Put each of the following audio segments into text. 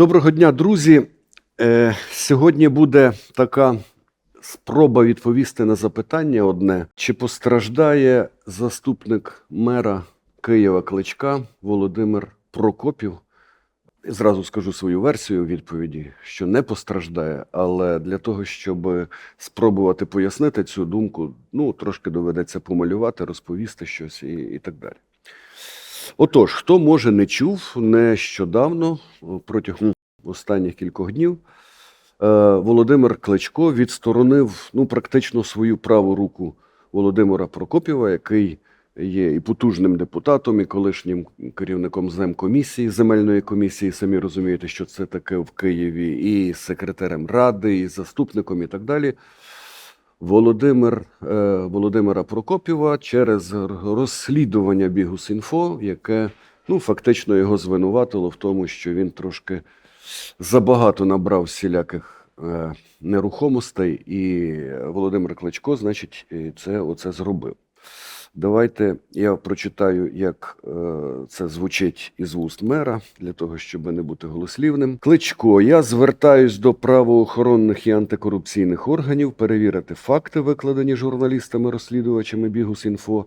Доброго дня, друзі. Е, Сьогодні буде така спроба відповісти на запитання одне: чи постраждає заступник мера Києва Кличка Володимир Прокопів? Зразу скажу свою версію відповіді, що не постраждає, але для того, щоб спробувати пояснити цю думку, ну трошки доведеться помалювати, розповісти щось і, і так далі. Отож, хто може не чув нещодавно, протягом останніх кількох днів, е, Володимир Кличко відсторонив ну, практично свою праву руку Володимира Прокопєва, який є і потужним депутатом, і колишнім керівником земкомісії, земельної комісії. Самі розумієте, що це таке в Києві, і секретарем ради, і заступником, і так далі. Володимир е, Володимира Прокопєва через розслідування Бігус.Інфо, яке ну, фактично його звинуватило в тому, що він трошки забагато набрав всіляких е, нерухомостей, і Володимир Кличко, значить, це оце зробив. Давайте я прочитаю, як е, це звучить із вуст мера, для того, щоб не бути голослівним. Кличко, я звертаюсь до правоохоронних і антикорупційних органів перевірити факти, викладені журналістами-розслідувачами Бігус.Інфо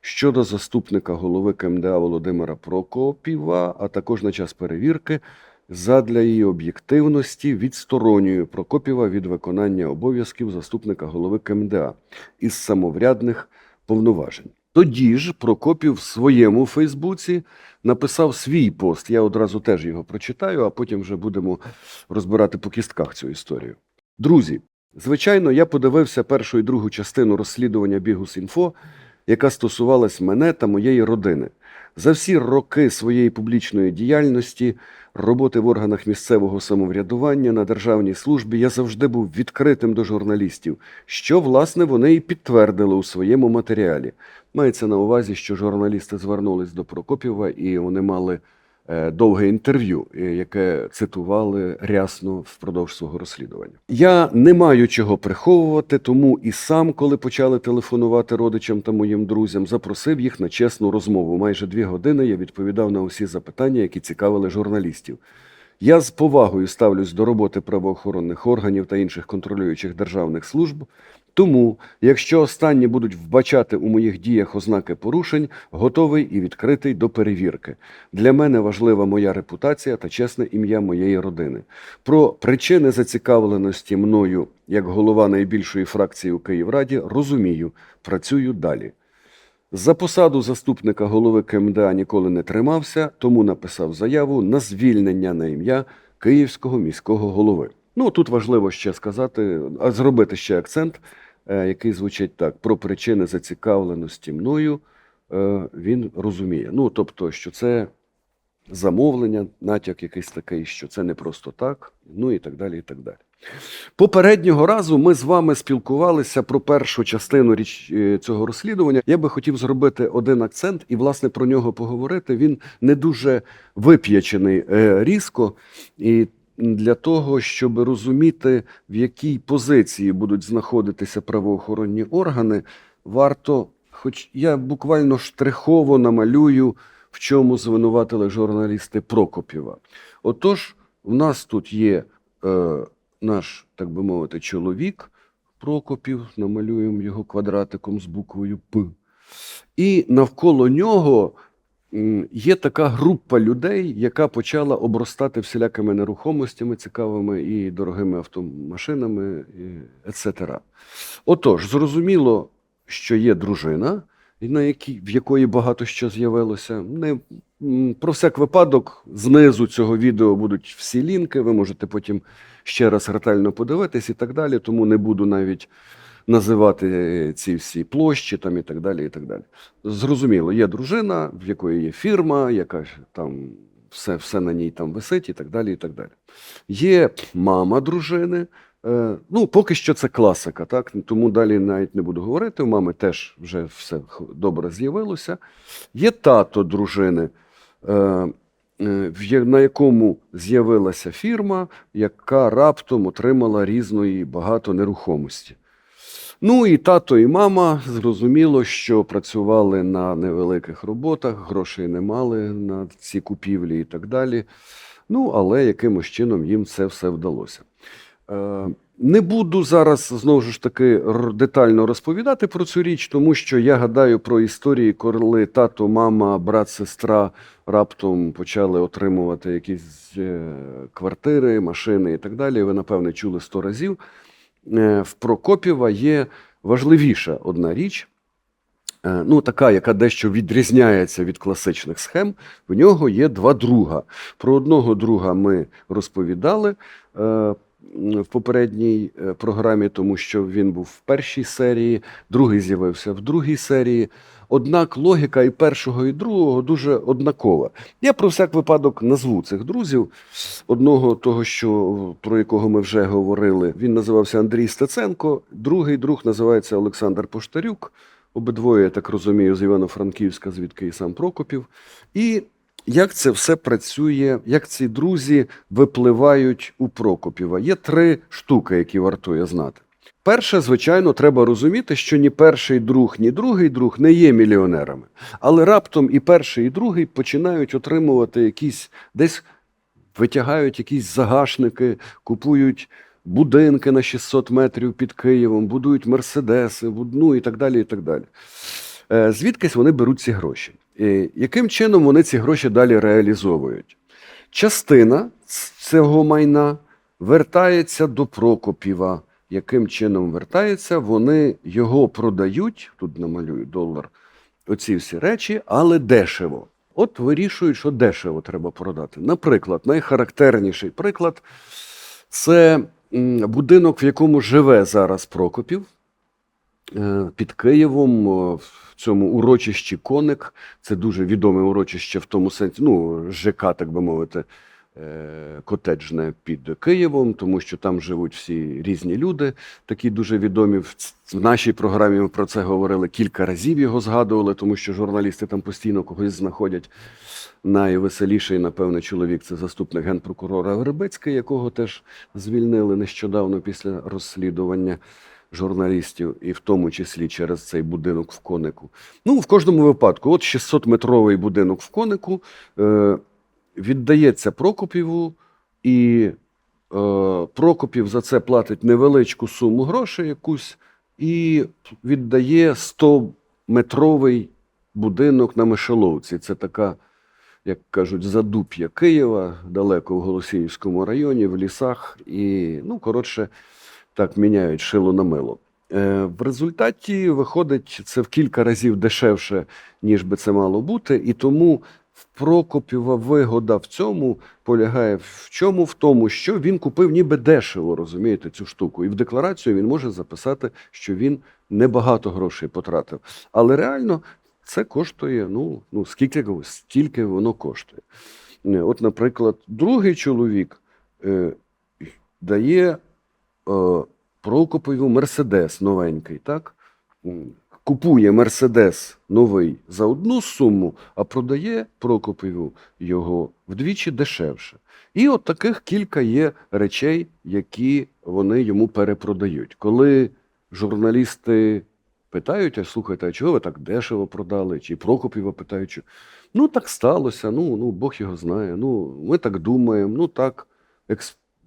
щодо заступника голови КМДА Володимира Прокопіва, а також на час перевірки задля її об'єктивності відсторонюю Прокопіва від виконання обов'язків заступника голови КМДА із самоврядних повноважень. Тоді ж Прокопів в своєму Фейсбуці написав свій пост. Я одразу теж його прочитаю, а потім вже будемо розбирати по кістках цю історію. Друзі, звичайно, я подивився першу і другу частину розслідування Бігус.Інфо, яка стосувалась мене та моєї родини. За всі роки своєї публічної діяльності, роботи в органах місцевого самоврядування на державній службі я завжди був відкритим до журналістів, що власне вони і підтвердили у своєму матеріалі. Мається на увазі, що журналісти звернулись до Прокопєва і вони мали довге інтерв'ю, е, яке цитували рясно впродовж свого розслідування. Я не маю чого приховувати, тому і сам, коли почали телефонувати родичам та моїм друзям, запросив їх на чесну розмову. Майже дві години я відповідав на усі запитання, які цікавили журналістів. Я з повагою ставлюсь до роботи правоохоронних органів та інших контролюючих державних служб. Тому, якщо останні будуть вбачати у моїх діях ознаки порушень, готовий і відкритий до перевірки. Для мене важлива моя репутація та чесне ім'я моєї родини. Про причини зацікавленості мною як голова найбільшої фракції у Київраді розумію, працюю далі. За посаду заступника голови КМДА ніколи не тримався, тому написав заяву на звільнення на ім'я Київського міського голови. Ну тут важливо ще сказати, а зробити ще акцент, який звучить так: про причини зацікавленості мною е, він розуміє. Ну тобто, що це замовлення, натяк якийсь такий, що це не просто так, ну і так далі. і так далі. Попереднього разу ми з вами спілкувалися про першу частину річ е, цього розслідування. Я би хотів зробити один акцент і, власне, про нього поговорити. Він не дуже вип'ячений е, різко. І для того, щоб розуміти, в якій позиції будуть знаходитися правоохоронні органи, варто, хоч я буквально штрихово намалюю, в чому звинуватили журналісти Прокопєва. Отож, в нас тут є е, наш, так би мовити, чоловік Прокопів, намалюємо його квадратиком з буквою П. І навколо нього є така група людей, яка почала обростати всілякими нерухомостями цікавими і дорогими автомашинами, etc. Отож, зрозуміло, що є дружина, на якій, в якої багато що з'явилося. Не, про всяк випадок, знизу цього відео будуть всі лінки, ви можете потім ще раз ретельно подивитись і так далі, тому не буду навіть називати ці всі площі там і так далі. і так далі. Зрозуміло, є дружина, в якої є фірма, яка там все, все на ній там висить і так далі. і так далі. Є мама дружини. Е, Ну, поки що це класика, так? Тому далі навіть не буду говорити. У мами теж вже все добре з'явилося. Є тато дружини, е, е, на якому з'явилася фірма, яка раптом отримала різної багато нерухомості. Ну і тато, і мама зрозуміло, що працювали на невеликих роботах, грошей не мали на ці купівлі і так далі. Ну, але якимось чином їм це все вдалося. Е, Не буду зараз знову ж таки детально розповідати про цю річ, тому що я гадаю про історії, коли тато, мама, брат, сестра раптом почали отримувати якісь е, квартири, машини і так далі. Ви, напевне, чули сто разів. Е, В Прокопіва є важливіша одна річ, е, ну, така, яка дещо відрізняється від класичних схем. В нього є два друга. Про одного друга ми розповідали е, в попередній е, програмі, тому що він був в першій серії, другий з'явився в другій серії. Однак логіка і першого, і другого дуже однакова. Я про всяк випадок назву цих друзів. Одного того, що про якого ми вже говорили, він називався Андрій Стеценко. Другий друг називається Олександр Поштарюк. Обидвоє, я так розумію, з Івано-Франківська, звідки і сам Прокопів. І як це все працює, як ці друзі випливають у Прокопіва? Є три штуки, які вартує знати. Перше, звичайно, треба розуміти, що ні перший друг, ні другий друг не є мільйонерами. Але раптом і перший, і другий починають отримувати якісь десь витягають якісь загашники, купують будинки на 600 метрів під Києвом, будують мерседеси, ну і так далі. і так далі. Е, Звідкись вони беруть ці гроші? Яким чином вони ці гроші далі реалізовують? Частина цього майна вертається до Прокопіва. Яким чином вертається? Вони його продають, тут намалюю долар, оці всі речі, але дешево. От вирішують, що дешево треба продати. Наприклад, найхарактерніший приклад це будинок, в якому живе зараз Прокопів е, під Києвом, в цьому урочищі Коник. Це дуже відоме урочище в тому сенсі, ну, ЖК, так би мовити, е, котеджне під Києвом, тому що там живуть всі різні люди, такі дуже відомі. В нашій програмі ми про це говорили кілька разів його згадували, тому що журналісти там постійно когось знаходять. Найвеселіший, напевне, чоловік це заступник генпрокурора Вербицький, якого теж звільнили нещодавно після розслідування журналістів, і в тому числі через цей будинок в конику. Ну, в кожному випадку, от 600-метровий будинок в конику е, віддається Прокопіву, і е, Прокопів за це платить невеличку суму грошей якусь і віддає 100-метровий будинок на Мишеловці. Це така, як кажуть, задуп'я Києва, далеко в Голосіївському районі, в лісах. І, ну, коротше, так міняють шило на мило. Е, в результаті виходить це в кілька разів дешевше, ніж би це мало бути, і тому в Прокопіва вигода в цьому полягає в чому? В тому, що він купив ніби дешево, розумієте, цю штуку. І в декларацію він може записати, що він небагато грошей потратив. Але реально це коштує, ну, ну скільки, стільки воно коштує. Е, От, наприклад, другий чоловік е, дає Прокопові Мерседес новенький, так? Купує Мерседес новий за одну суму, а продає Прокопові його вдвічі дешевше. І от таких кілька є речей, які вони йому перепродають. Коли журналісти питають, а слухайте, а чого ви так дешево продали? Чи Прокопіва питають, що ну так сталося, ну, ну Бог його знає, ну ми так думаємо, ну так,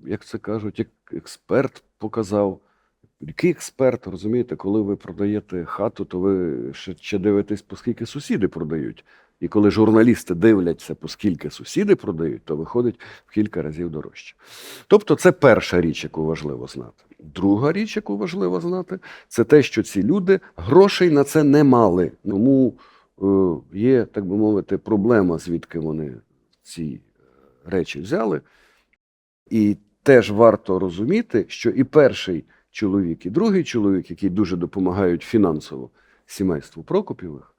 як це кажуть, як експерт показав. Який експерт, розумієте, коли ви продаєте хату, то ви ще, ще дивитесь, по скільки сусіди продають. І коли журналісти дивляться, по скільки сусіди продають, то виходить в кілька разів дорожче. Тобто, це перша річ, яку важливо знати. Друга річ, яку важливо знати, це те, що ці люди грошей на це не мали. Тому е, є, так би мовити, проблема, звідки вони ці е, речі взяли. І теж варто розуміти, що і перший чоловік, і другий чоловік, які дуже допомагають фінансово сімейству Прокопівих,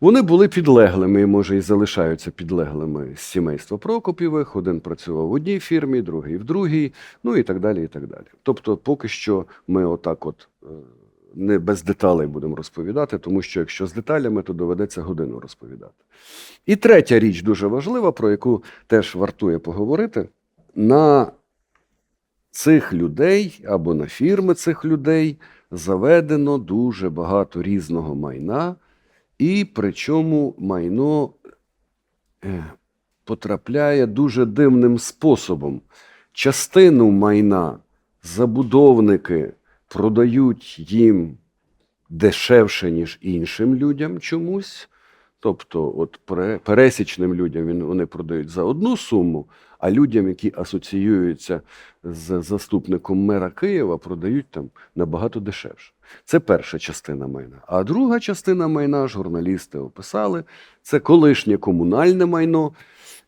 вони були підлеглими і, може, і залишаються підлеглими з сімейства Прокопівих. Один працював в одній фірмі, другий в другій, ну і так далі. і так далі. Тобто, поки що ми отак от е, не без деталей будемо розповідати, тому що якщо з деталями, то доведеться годину розповідати. І третя річ дуже важлива, про яку теж вартує поговорити. На цих людей або на фірми цих людей заведено дуже багато різного майна, і причому майно е, потрапляє дуже дивним способом. Частину майна забудовники продають їм дешевше, ніж іншим людям чомусь. Тобто, от пересічним людям вони продають за одну суму, а людям, які асоціюються з заступником мера Києва, продають там набагато дешевше. Це перша частина майна. А друга частина майна, журналісти описали, це колишнє комунальне майно,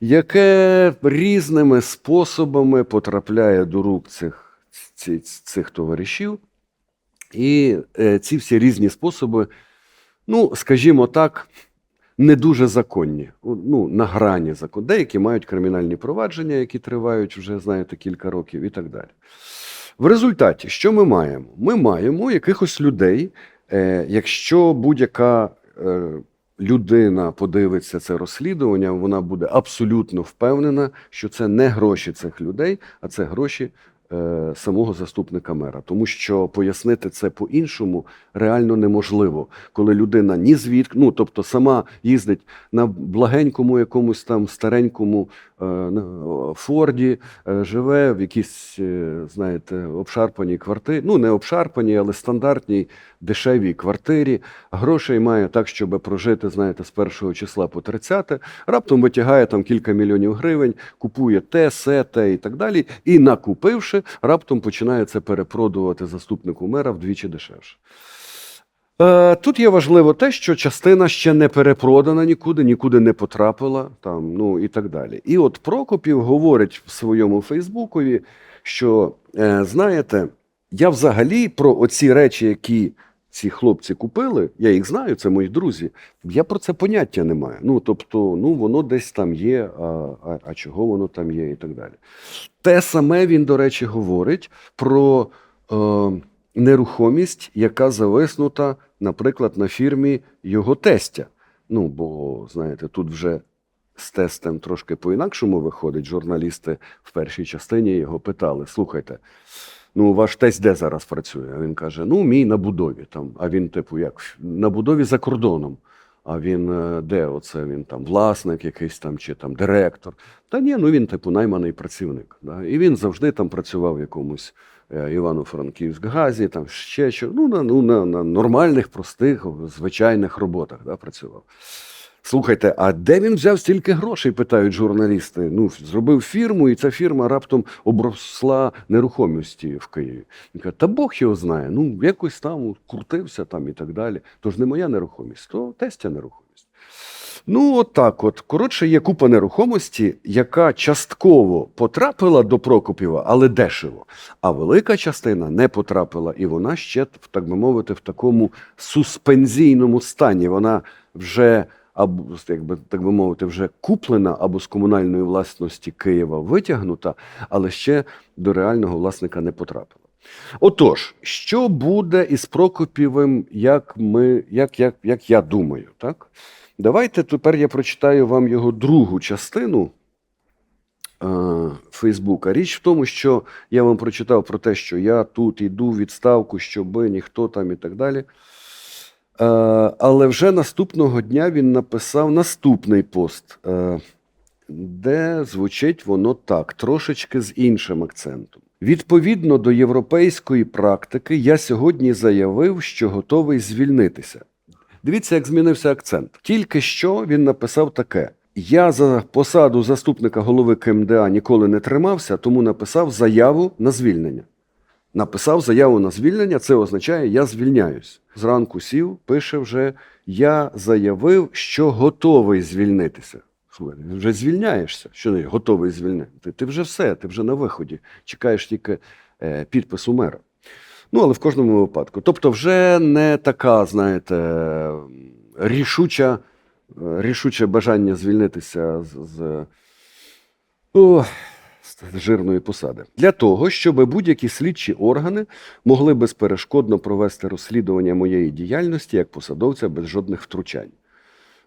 яке різними способами потрапляє до рук цих, ці- цих товаришів. І е, ці всі різні способи, ну, скажімо так, не дуже законні, ну, на грані закону. Деякі мають кримінальні провадження, які тривають вже, знаєте, кілька років і так далі. В результаті, що ми маємо? Ми маємо якихось людей, е, якщо будь-яка е, людина подивиться це розслідування, вона буде абсолютно впевнена, що це не гроші цих людей, а це гроші самого заступника мера. Тому що пояснити це по-іншому реально неможливо, коли людина ні звідки, ну тобто сама їздить на благенькому якомусь там старенькому е, Форді, е, живе в якійсь, е, знаєте, обшарпаній квартирі. Ну, не обшарпаній, але стандартній дешевій квартирі. Грошей має так, щоб прожити, знаєте, з першого числа по 30, раптом витягає там кілька мільйонів гривень, купує те, се, те і так далі. І накупивши, раптом починає це перепродувати заступнику мера вдвічі дешевше. Е, Тут є важливо те, що частина ще не перепродана нікуди, нікуди не потрапила, там, ну і так далі. І от Прокопів говорить в своєму Фейсбукові, що е, знаєте, я взагалі про оці речі, які ці хлопці купили, я їх знаю, це мої друзі. Я про це поняття не маю. Ну тобто, ну воно десь там є, а, а, а чого воно там є, і так далі. Те саме він, до речі, говорить про е, нерухомість, яка зависнута, наприклад, на фірмі його тестя. Ну, бо, знаєте, тут вже з тестем трошки по-інакшому виходить. Журналісти в першій частині його питали: слухайте, ну ваш тесть де зараз працює? А він каже: Ну, мій на будові. Там. А він, типу, як на будові за кордоном. А він е, де? Оце він там власник якийсь там чи там директор. Та ні, ну він, типу, найманий працівник. Да? І він завжди там працював в якомусь е, Івано-Франківськ-газі, там ще що. Ну, на, ну, на, на нормальних, простих, звичайних роботах да, працював. Слухайте, а де він взяв стільки грошей? питають журналісти. Ну, зробив фірму, і ця фірма раптом обросла нерухомості в Києві. Він каже, та Бог його знає. Ну, якось там крутився там і так далі. Тож не моя нерухомість, то тестя нерухомість. Ну, от от. Коротше, є купа нерухомості, яка частково потрапила до Прокопіва, але дешево. А велика частина не потрапила, і вона ще, так би мовити, в такому суспензійному стані. Вона вже або якби так би мовити, вже куплена або з комунальної власності Києва витягнута, але ще до реального власника не потрапила. Отож, що буде із Прокопівим, як ми, як, як, як я думаю, так? Давайте тепер я прочитаю вам його другу частину е, Фейсбука. Річ в тому, що я вам прочитав про те, що я тут йду відставку, щоби ніхто там і так далі. Е, але вже наступного дня він написав наступний пост, е, де звучить воно так, трошечки з іншим акцентом. Відповідно до європейської практики, я сьогодні заявив, що готовий звільнитися. Дивіться, як змінився акцент. Тільки що він написав таке: я за посаду заступника голови КМДА ніколи не тримався, тому написав заяву на звільнення. Написав заяву на звільнення, це означає, я звільняюсь. Зранку сів, пише вже: Я заявив, що готовий звільнитися. Вже звільняєшся. Що не готовий звільнити? Ти, вже все, ти вже на виході. Чекаєш тільки е, підпису мера. Ну, але в кожному випадку. Тобто, вже не така, знаєте, рішуча, е, рішуче бажання звільнитися з, з, о, жирної посади. Для того, щоб будь-які слідчі органи могли безперешкодно провести розслідування моєї діяльності як посадовця без жодних втручань.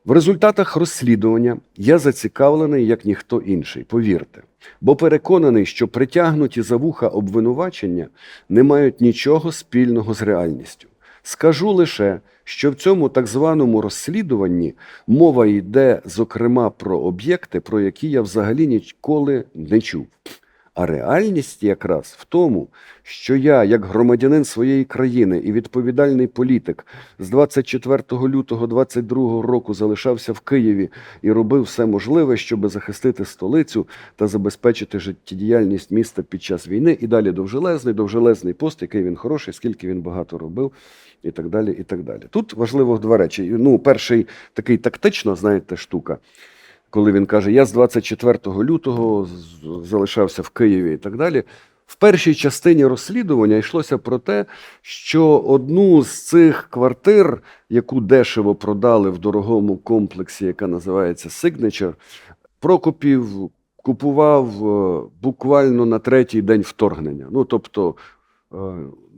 В результатах розслідування я зацікавлений як ніхто інший, повірте, бо переконаний, що притягнуті за вуха обвинувачення не мають нічого спільного з реальністю. Скажу лише, що в цьому так званому розслідуванні мова йде, зокрема, про об'єкти, про які я взагалі ніколи не чув. А реальність якраз в тому, що я, як громадянин своєї країни і відповідальний політик, з 24 лютого 22 року залишався в Києві і робив все можливе, щоб захистити столицю та забезпечити життєдіяльність міста під час війни. І далі довжелезний, довжелезний пост, який він хороший, скільки він багато робив, і так далі. і так далі. Тут важливо два речі. Ну, перший такий тактично, знаєте, штука коли він каже: Я з 24 лютого залишався в Києві і так далі. В першій частині розслідування йшлося про те, що одну з цих квартир, яку дешево продали в дорогому комплексі, яка називається Signature, Прокопів купував е, буквально на третій день вторгнення. Ну тобто е,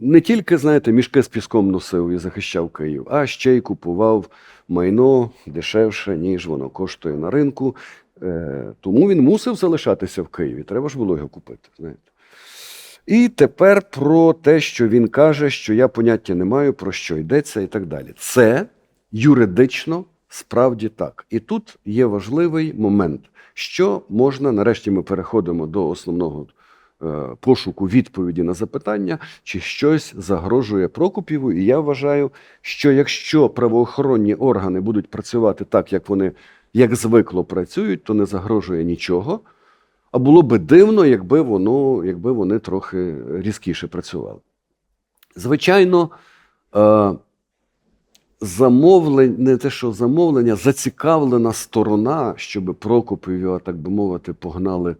не тільки, знаєте, мішки з піском носив і захищав Київ, а ще й купував майно дешевше, ніж воно коштує на ринку. Е, Тому він мусив залишатися в Києві. Треба ж було його купити. знаєте. І тепер про те, що він каже, що я поняття не маю, про що йдеться, і так далі. Це юридично справді так. І тут є важливий момент, що можна, нарешті ми переходимо до основного пошуку відповіді на запитання, чи щось загрожує Прокопіву. І я вважаю, що якщо правоохоронні органи будуть працювати так, як вони як звикло працюють, то не загрожує нічого. А було би дивно, якби воно, якби вони трохи різкіше працювали. Звичайно, е, замовлення, не те, що замовлення, зацікавлена сторона, щоб Прокопів, так би мовити, погнали е,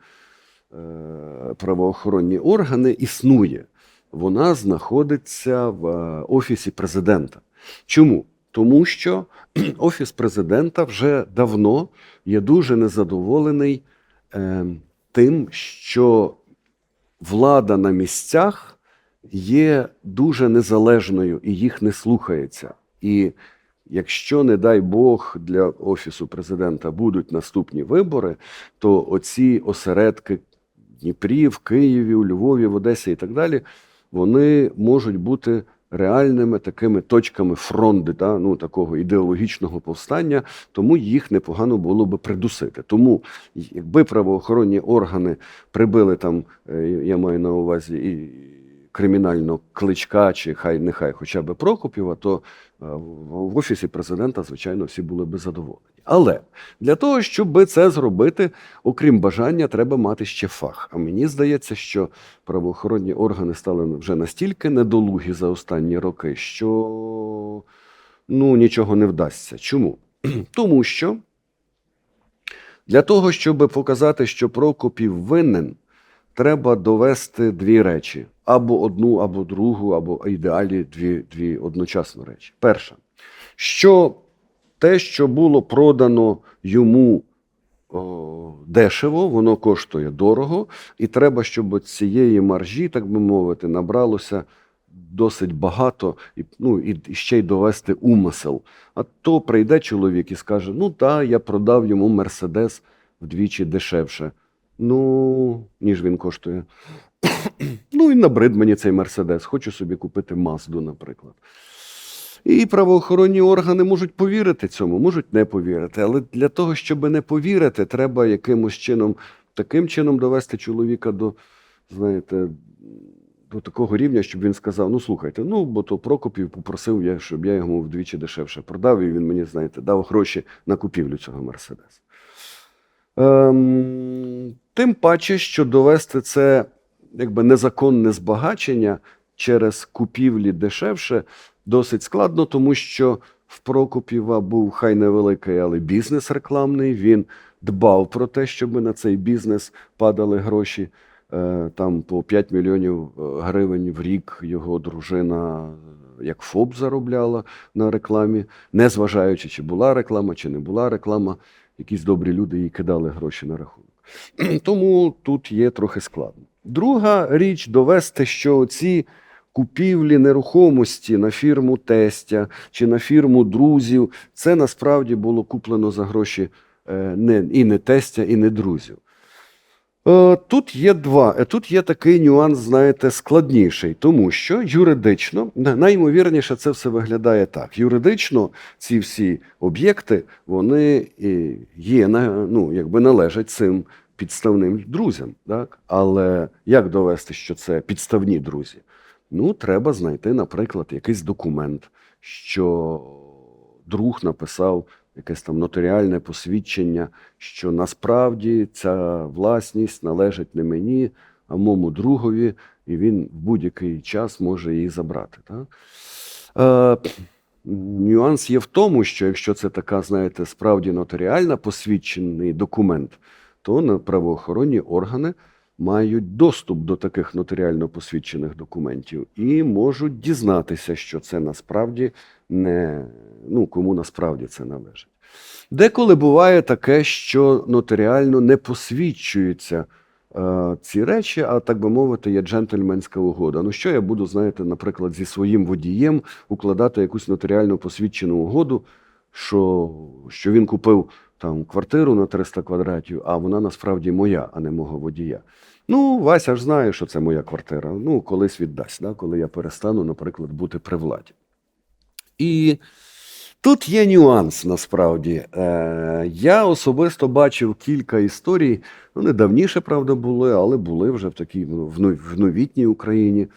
правоохоронні органи, існує. Вона знаходиться в е, офісі президента. Чому? Тому що офіс президента вже давно є дуже незадоволений е, тим, що влада на місцях є дуже незалежною і їх не слухається. І якщо, не дай Бог, для офісу президента будуть наступні вибори, то оці осередки Дніпрі, в Києві, у Львові, в Одесі і так далі, вони можуть бути реальними такими точками фронту, та ну, такого ідеологічного повстання, тому їх непогано було би придусити. Тому, якби правоохоронні органи прибили там, е, я маю на увазі і кримінально кличка, чи хай нехай хоча б Прокопіва, то е, в офісі президента, звичайно, всі були би задоволені. Але для того, щоб це зробити, окрім бажання, треба мати ще фах. А мені здається, що правоохоронні органи стали вже настільки недолугі за останні роки, що ну, нічого не вдасться. Чому? Тому що для того, щоб показати, що Прокопів винен, треба довести дві речі: або одну, або другу, або ідеалі дві, дві одночасно речі. Перша, що те, що було продано йому дешево, воно коштує дорого, і треба, щоб цієї маржі, так би мовити, набралося досить багато, і, ну, і ще й довести умисел. А то прийде чоловік і скаже: ну так, я продав йому Мерседес вдвічі дешевше. Ну, ніж він коштує. ну і набрид мені цей Мерседес. Хочу собі купити Мазду, наприклад. І правоохоронні органи можуть повірити цьому, можуть не повірити. Але для того, щоб не повірити, треба якимось чином, таким чином довести чоловіка до, знаєте, до такого рівня, щоб він сказав: ну слухайте, ну бо то Прокопів попросив, я, щоб я йому вдвічі дешевше продав, і він мені, знаєте, дав гроші на купівлю цього Мерседеса. Ем, тим паче, що довести це якби незаконне збагачення через купівлі дешевше досить складно, тому що в Прокопіва був хай невеликий, але бізнес рекламний. Він дбав про те, щоб на цей бізнес падали гроші. Е, Там по 5 мільйонів е, гривень в рік його дружина е, як ФОП заробляла на рекламі, не зважаючи, чи була реклама, чи не була реклама. Якісь добрі люди їй кидали гроші на рахунок. Тому тут є трохи складно. Друга річ довести, що ці купівлі нерухомості на фірму тестя чи на фірму друзів, це насправді було куплено за гроші е, не, і не тестя, і не друзів. Е, Тут є два. Е, Тут є такий нюанс, знаєте, складніший, тому що юридично, на- найімовірніше, це все виглядає так. Юридично ці всі об'єкти вони є на- ну, якби належать цим підставним друзям. Так? Але як довести, що це підставні друзі? Ну, треба знайти, наприклад, якийсь документ, що друг написав якесь там нотаріальне посвідчення, що насправді ця власність належить не мені, а моєму другові, і він в будь-який час може її забрати. Так? Е, нюанс є в тому, що якщо це така, знаєте, справді нотаріальна посвідчений документ, то на правоохоронні органи мають доступ до таких нотаріально посвідчених документів і можуть дізнатися, що це насправді не ну, кому насправді це належить. Деколи буває таке, що нотаріально не посвідчуються е, ці речі, а так би мовити, є джентльменська угода. Ну що я буду, знаєте, наприклад, зі своїм водієм укладати якусь нотаріально посвідчену угоду, що, що він купив там квартиру на 300 квадратів, а вона насправді моя, а не мого водія. Ну, Вася ж знає, що це моя квартира. Ну, колись віддасть, да, коли я перестану, наприклад, бути при владі. І тут є нюанс насправді. Е, я особисто бачив кілька історій, ну, не давніше, правда, були, але були вже в такій ну, в новітній Україні,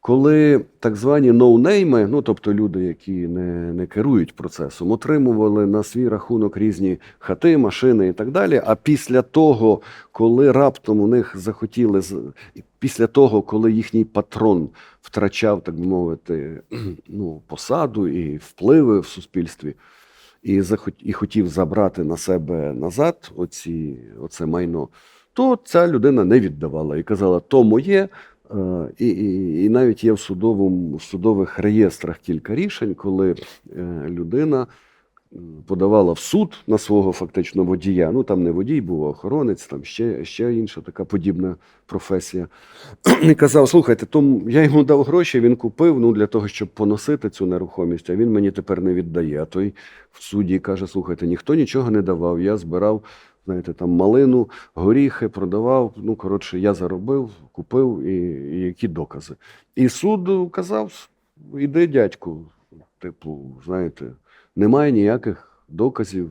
коли так звані ноунейми, ну тобто люди, які не, не керують процесом, отримували на свій рахунок різні хати, машини і так далі. А після того, коли раптом у них захотіли після того, коли їхній патрон втрачав, так би мовити, ну, посаду і впливи в суспільстві, і, захот... і хотів забрати на себе назад оці... оце майно, то ця людина не віддавала і казала, то моє. Е, І, і, і навіть є в судовому в судових реєстрах кілька рішень, коли е, людина подавала в суд на свого фактично водія. Ну там не водій був, охоронець, там ще, ще інша така подібна професія. І казав: слухайте, то я йому дав гроші, він купив ну, для того, щоб поносити цю нерухомість, а він мені тепер не віддає. А той в суді каже: слухайте, ніхто нічого не давав. Я збирав, знаєте, там малину, горіхи, продавав. Ну, коротше, я заробив, купив і, і які докази. І суд казав: іди, дядьку, типу, знаєте, немає ніяких доказів.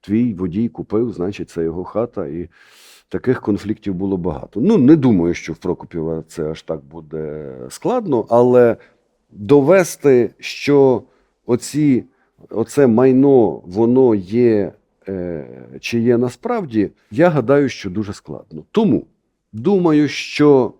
Твій водій купив, значить, це його хата. І таких конфліктів було багато. Ну, не думаю, що в Прокопіва це аж так буде складно, але довести, що оці, оце майно, воно є чи є насправді, я гадаю, що дуже складно. Тому думаю, що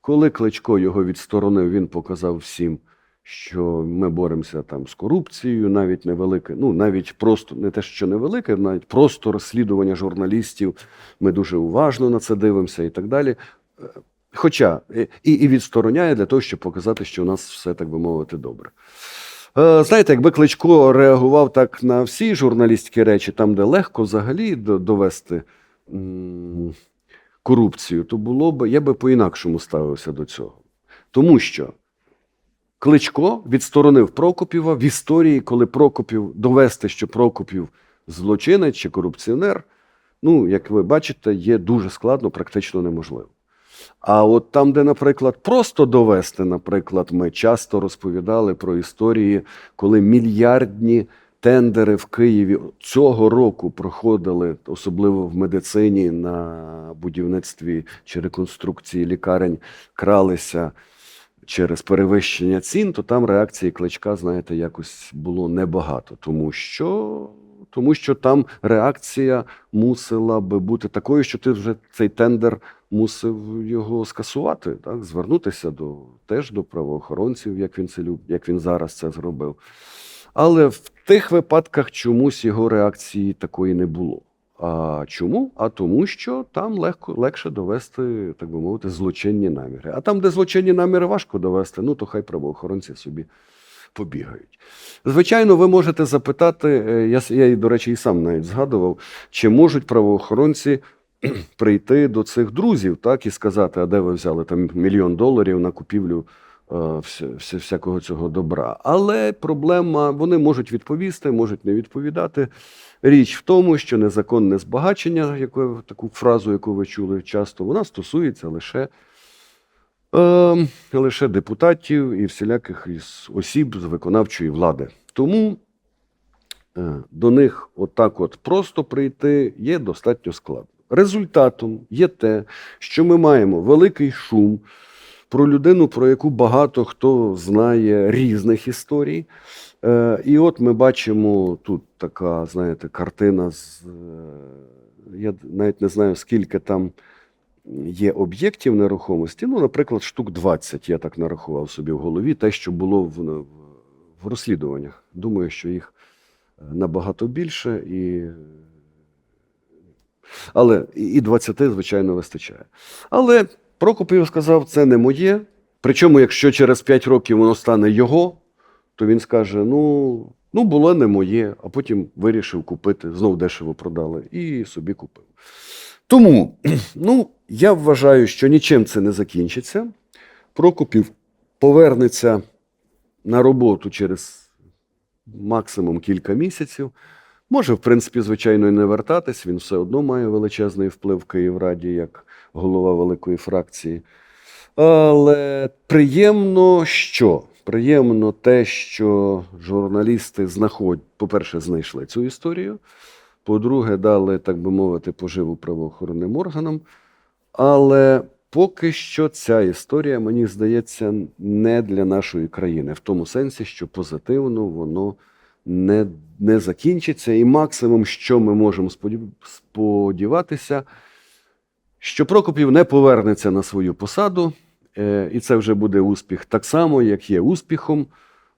коли Кличко його відсторонив, він показав всім, що ми боремося там з корупцією, навіть невелике, ну навіть просто не те, що невелике, навіть просто розслідування журналістів. Ми дуже уважно на це дивимося і так далі. Е, Хоча е, і, і відстороняє для того, щоб показати, що у нас все, так би мовити, добре. Е, Знаєте, якби Кличко реагував так на всі журналістські речі, там, де легко взагалі довести корупцію, то було б, я би по-інакшому ставився до цього. Тому що Кличко відсторонив Прокопіва в історії, коли Прокопів довести, що Прокопів злочинець чи корупціонер, ну, як ви бачите, є дуже складно, практично неможливо. А от там, де, наприклад, просто довести, наприклад, ми часто розповідали про історії, коли мільярдні тендери в Києві цього року проходили, особливо в медицині, на будівництві чи реконструкції лікарень, кралися через перевищення цін, то там реакції кличка, знаєте, якось було небагато, тому що. Тому що там реакція мусила би бути такою, що ти вже цей тендер мусив його скасувати, так? звернутися до теж до правоохоронців, як він це як він зараз це зробив. Але в тих випадках чомусь його реакції такої не було. А чому? А тому, що там легко легше довести, так би мовити, злочинні наміри. А там, де злочинні наміри важко довести, ну то хай правоохоронці собі побігають. Звичайно, ви можете запитати, е, я, я, до речі, і сам навіть згадував, чи можуть правоохоронці прийти до цих друзів так, і сказати, а де ви взяли там мільйон доларів на купівлю вся, всякого цього добра. Але проблема, вони можуть відповісти, можуть не відповідати. Річ в тому, що незаконне збагачення, яку, таку фразу, яку ви чули часто, вона стосується лише, е, лише депутатів і всіляких із осіб з виконавчої влади. Тому е, до них отак от просто прийти є достатньо складно. Результатом є те, що ми маємо великий шум про людину, про яку багато хто знає різних історій. Е, і от ми бачимо тут така, знаєте, картина з. е, Я навіть не знаю, скільки там є об'єктів нерухомості. Ну, наприклад, штук 20 я так нарахував собі в голові, те, що було в, в, розслідуваннях. Думаю, що їх е, набагато більше, і... але і і 20, звичайно, вистачає. Але Прокопів сказав, це не моє. Причому, якщо через 5 років воно стане його, то він скаже: ну, ну було не моє, а потім вирішив купити, знов дешево продали і собі купив. Тому, ну, я вважаю, що нічим це не закінчиться. Прокопів повернеться на роботу через максимум кілька місяців. Може, в принципі, звичайно, і не вертатись. Він все одно має величезний вплив в Київраді як голова великої фракції. Але приємно що? Приємно те, що журналісти знаходять, по-перше, знайшли цю історію. По-друге, дали, так би мовити, поживу правоохоронним органам. Але поки що ця історія, мені здається, не для нашої країни, в тому сенсі, що позитивно воно не, не закінчиться. І максимум, що ми можемо сподіватися, що Прокопів не повернеться на свою посаду, е, і це вже буде успіх так само, як є успіхом,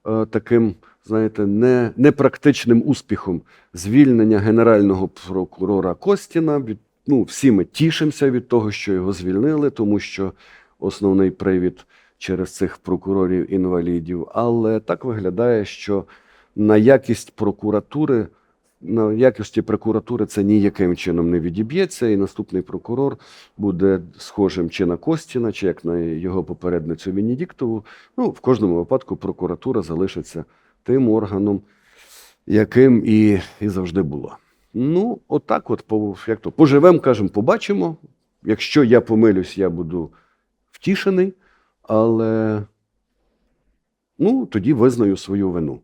е, таким, знаєте, не, непрактичним успіхом звільнення генерального прокурора Костіна. Від, ну, всі ми тішимося від того, що його звільнили, тому що основний привід через цих прокурорів інвалідів. Але так виглядає, що на якість прокуратури. На якості прокуратури це ніяким чином не відіб'ється, і наступний прокурор буде схожим чи на Костіна, чи як на його попередницю Венедіктову. Ну, в кожному випадку прокуратура залишиться тим органом, яким і, і завжди була. Ну, отак, от, по, як то, поживемо, кажемо, побачимо. Якщо я помилюсь, я буду втішений, але ну, тоді визнаю свою вину.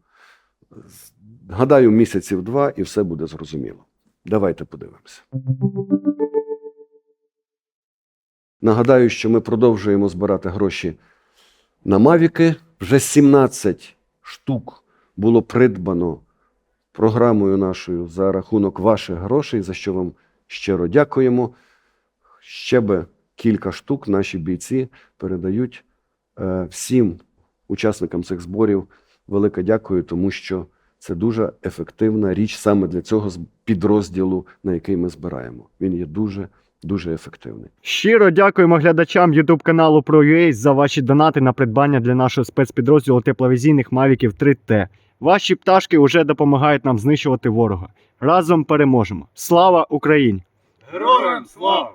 Гадаю, місяців два і все буде зрозуміло. Давайте подивимося. Нагадаю, що ми продовжуємо збирати гроші на Мавіки. Вже 17 штук було придбано програмою нашою за рахунок ваших грошей, за що вам щиро дякуємо. Ще би кілька штук наші бійці передають е, всім учасникам цих зборів. Велике дякую, тому що це дуже ефективна річ саме для цього підрозділу, на який ми збираємо. Він є дуже дуже ефективний. Щиро дякуємо глядачам YouTube каналу ProUA за ваші донати на придбання для нашого спецпідрозділу тепловізійних Мавіків 3T. Ваші пташки вже допомагають нам знищувати ворога. Разом переможемо. Слава Україні! Героям слава!